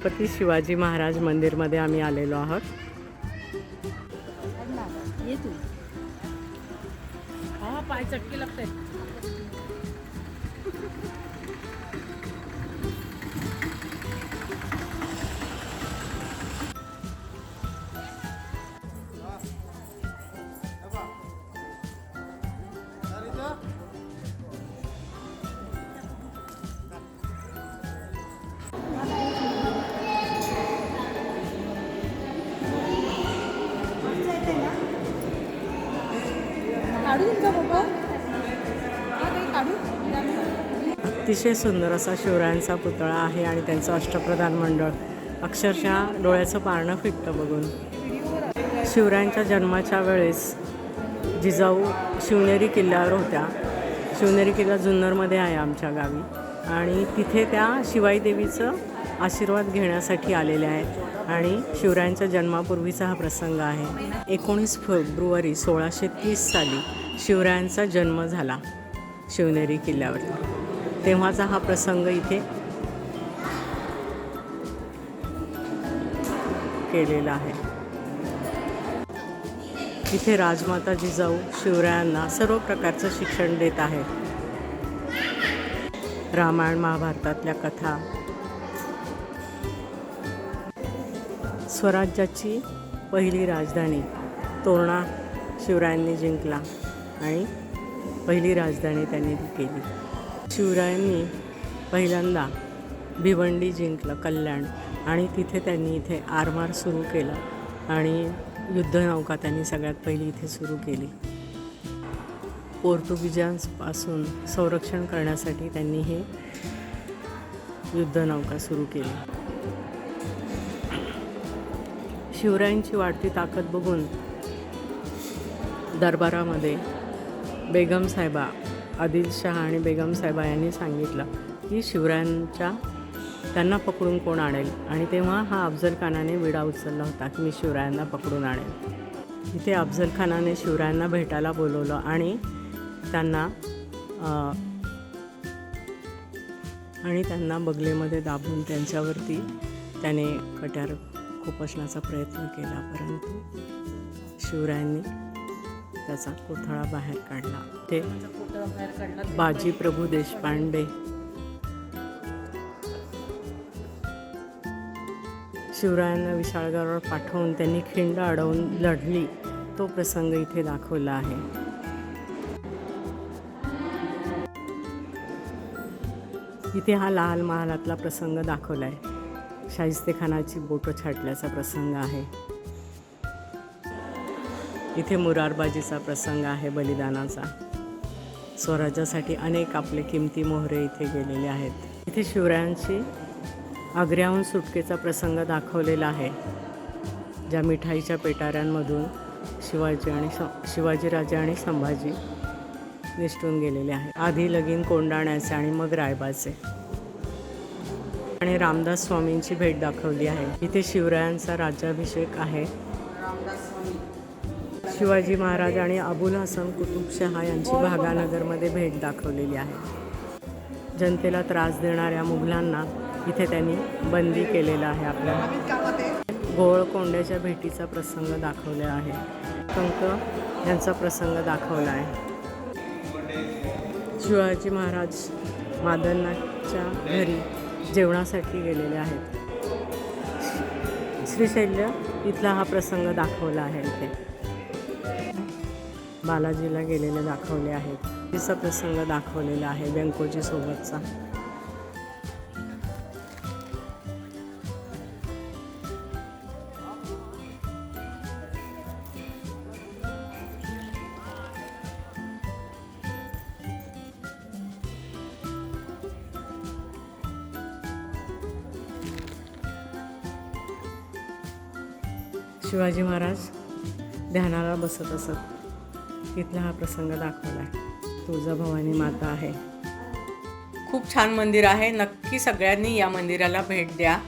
छत्रपती शिवाजी महाराज मंदिरमध्ये आम्ही आलेलो आहोत. पाय चटके लागते अतिशय सुंदर असा शिवरायांचा पुतळा आहे आणि त्यांचं अष्टप्रधान मंडळ. अक्षरशः डोळ्याचं पारणं फिटतं बघून. शिवरायांच्या जन्माच्या वेळेस जिजाऊ शिवनेरी किल्ल्यावर होत्या. शिवनेरी किल्ला जुन्नरमध्ये आहे आमच्या गावी. आणि तिथे त्या शिवाई देवीचं आशीर्वाद घेण्यासाठी आलेल्या आहेत आणि शिवरायांच्या जन्मापूर्वीचा हा प्रसंग आहे. एकोणीस फेब्रुवारी सोळाशे तीस साली शिवरायांचा जन्म झाला शिवनेरी किल्ल्यावर. तेव्हाचा हा प्रसंग इथे केलेला आहे. इथे राजमाता जिजाऊ शिवरायांना सर्व प्रकारचं शिक्षण देत आहेत. रामायण महाभारतातल्या कथा. स्वराज्याची पहिली राजधानी तोरणा शिवरायांनी जिंकला. आणि पहिली राजधानी त्यांनी केली. शिवरायांनी पहिल्यांदा भिवंडी जिंकलं कल्याण आणि तिथे त्यांनी इथे आरमार सुरू केला आणि युद्धनौका त्यांनी सगळ्यात पहिली इथे सुरू केली. पोर्तुगीजांपासून संरक्षण करण्यासाठी त्यांनी हे युद्धनौका सुरू केली. शिवरायांची वाढती ताकद बघून दरबारामध्ये बेगम साहेबा आदिलशहा आणि बेगम साहेबा यांनी सांगितलं की शिवरायांच्या त्यांना पकडून कोण आणेल? आणि तेव्हा हा अफजल खानाने विडा उचलला होता की मी शिवरायांना पकडून आणेल. इथे अफजल खानाने शिवरायांना भेटायला बोलवलं आणि त्यांना आणि त्यांना बगलेमध्ये दाबून त्यांच्यावरती त्याने कट्यार खुपसण्याचा प्रयत्न केला परंतु शिवरायांनी त्याचा कोथळा बाहेर काढला. ते बाजी प्रभू देशपांडे. शिवरायांना विशाळगडावर पाठवून त्यांनी खिंड अडवून लढली. तो प्रसंग इथे दाखवला आहे. इथे हा लाल महालातला प्रसंग दाखवला आहे शाहिस्तेखानाची बोटं छाटल्याचा प्रसंग आहे. इथे मुरारबाजीचा प्रसंग आहे बलिदानाचा. स्वराज्यासाठी अनेक आपले किमती मोहरे इथे गेलेले आहेत. इथे शिवरायांची आग्र्याहून सुटकेचा प्रसंग दाखवलेला आहे. ज्या मिठाईच्या पेटाऱ्यांमधून शिवाजी आणि शिवाजीराजे आणि संभाजी निसटून गेलेले आहे आधी लगीन कोंडाण्याचे आणि मग रायबाचे. आणि रामदास स्वामींची भेट दाखवली आहे. इथे शिवरायांचा राज्याभिषेक आहे. शिवाजी महाराज आणि अबुल हसन कुतुबशहा यांची भागानगरमध्ये भेट दाखवलेली आहे. जनतेला त्रास देणाऱ्या मुघलांना इथे त्यांनी बंदी केलेलं आहे आपल्या. गोवळकोंड्याच्या भेटीचा प्रसंग दाखवला आहे. कंक यांचा प्रसंग दाखवला आहे. शिवाजी महाराज मादनाच्या घरी जेवणासाठी गेलेले आहेत. श्रीशैल्य इथला हा प्रसंग दाखवला आहे इथे. बालाजीला गेलेले दाखवले आहेत. तिचा प्रसंग दाखवलेला आहे व्यंकोजी सोबतचा. शिवाजी महाराज ध्यानाला बसत असत. तिथला हा प्रसंग दाखवला आहे तुळजाभवानी माता आहे. खूप छान मंदिर आहे. नक्की सगळ्यांनी या मंदिराला भेट द्या.